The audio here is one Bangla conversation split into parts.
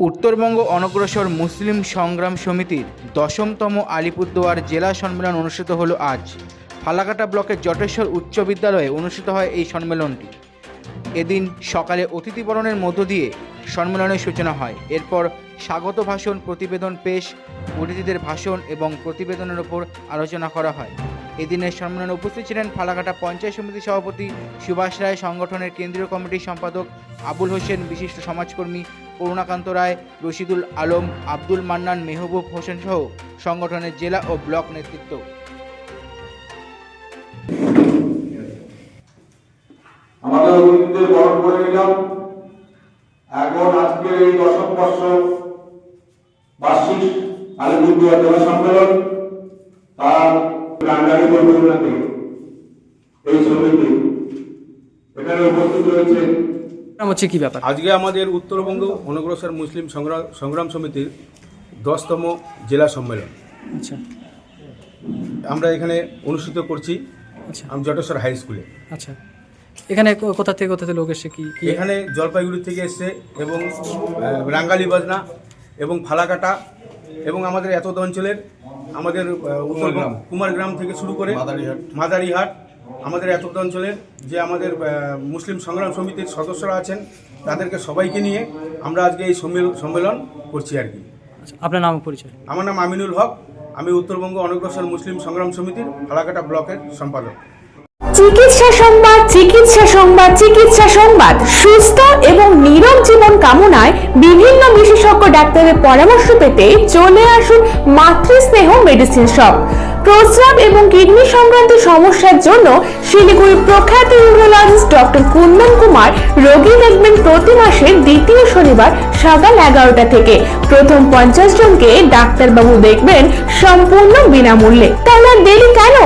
উত্তরবঙ্গ অনগ্রসর মুসলিম সংগ্রাম সমিতির দশমতম আলিপুরদুয়ার জেলা সম্মেলন অনুষ্ঠিত হলো আজ। ফালাকাটা ব্লকের জটেশ্বর উচ্চ বিদ্যালয়ে অনুষ্ঠিত হয় এই সম্মেলনটি। এদিন সকালে অতিথি বরণের মধ্য দিয়ে সম্মেলনের সূচনা হয়। এরপর স্বাগত ভাষণ, প্রতিবেদন পেশ, অতিথিদের ভাষণ এবং প্রতিবেদনের ওপর আলোচনা করা হয়। এদিনের সম্মেলনে উপস্থিত ছিলেন ফালাকাটা পঞ্চায়েত সমিতি সভাপতি সুভাষ রায়, সংগঠনের কেন্দ্রীয় কমিটির সম্পাদক আবুল হোসেন, বিশিষ্ট সমাজকর্মী করুণাকান্ত রায়, রশিদুল আলম, আব্দুল মান্নান, মেহবুব হোসেন সহ সংগঠনের জেলা ও ব্লক নেতৃত্ব। আমাদের এই বর্ষ বার্ষিক তার পরিচালনা থেকে এই সমিতি এখানে উপস্থিত রয়েছে। হচ্ছে কি ব্যাপার? আজকে আমাদের উত্তরবঙ্গ অনগ্রসর মুসলিম সংগ্রাম সংগ্রাম সমিতির দশতম জেলা সম্মেলন। আচ্ছা। আমরা এখানে অনুষ্ঠিত করছি আচ্ছা। আমি জটেশ্বর হাই স্কুলে। আচ্ছা। এখানে কোথা থেকে কোথা থেকে লোক এসে কি এখানে জলপাইগুড়ি থেকে এসছে এবং রাঙ্গালি বাজনা এবং ফালাকাটা এবং আমাদের এত অঞ্চলের আমাদের উত্তরবঙ্গ কুমারগ্রাম। থেকে শুরু করে মাদারিহাট। আমাদের এত অঞ্চলের যে আমাদের মুসলিম সংগ্রাম সমিতির সদস্যরা আছেন তাদেরকে সবাইকে নিয়ে আমরা আজকে এই সম্মেলন করছি আর কি। আচ্ছা, আপনার নাম পরিচয়? আমার নাম আমিনুল হক আমি উত্তরবঙ্গ অনগ্রসর মুসলিম সংগ্রাম সমিতির ফালাকাটা ব্লকের সম্পাদক। চিকিৎসা সংবাদ চিকিৎসা সংবাদ চিকিৎসা সংবাদ। সুস্থ এবং নীরব জীবন কামনায় বিভিন্ন বিশেষজ্ঞ ডাক্তারের পরামর্শ পেতে চলে আসুন মাতৃস্নেহ মেডিসিন শপ। প্রস্রাব এবং কিডনি সংক্রান্ত সমস্যার জন্য শিলিগুড়ির প্রখ্যাত ইউরোলজিস্ট ডক্টর কুন্দন কুমার রোগী দেখবেন প্রতি মাসের দ্বিতীয় শনিবার সকাল এগারোটা থেকে। প্রথম পঞ্চাশ জনকে ডাক্তারবাবু দেখবেন সম্পূর্ণ বিনামূল্যে। তাহলে দেরি কেন?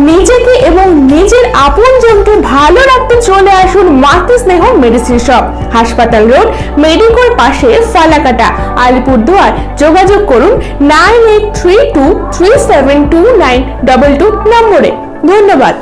নিজেকে এবং নিজের আপন আপনজনকে ভালো রাখতে চলে আসুন মাতৃস্নেহ মেডিসিন শপ। হাসপাতাল রোড, মেডিকোর পাশে ফালাকাটা। আলিপুরদুয়ার। যোগাযোগ করুন nine eight three two three seven two nine double two নম্বরে। ধন্যবাদ।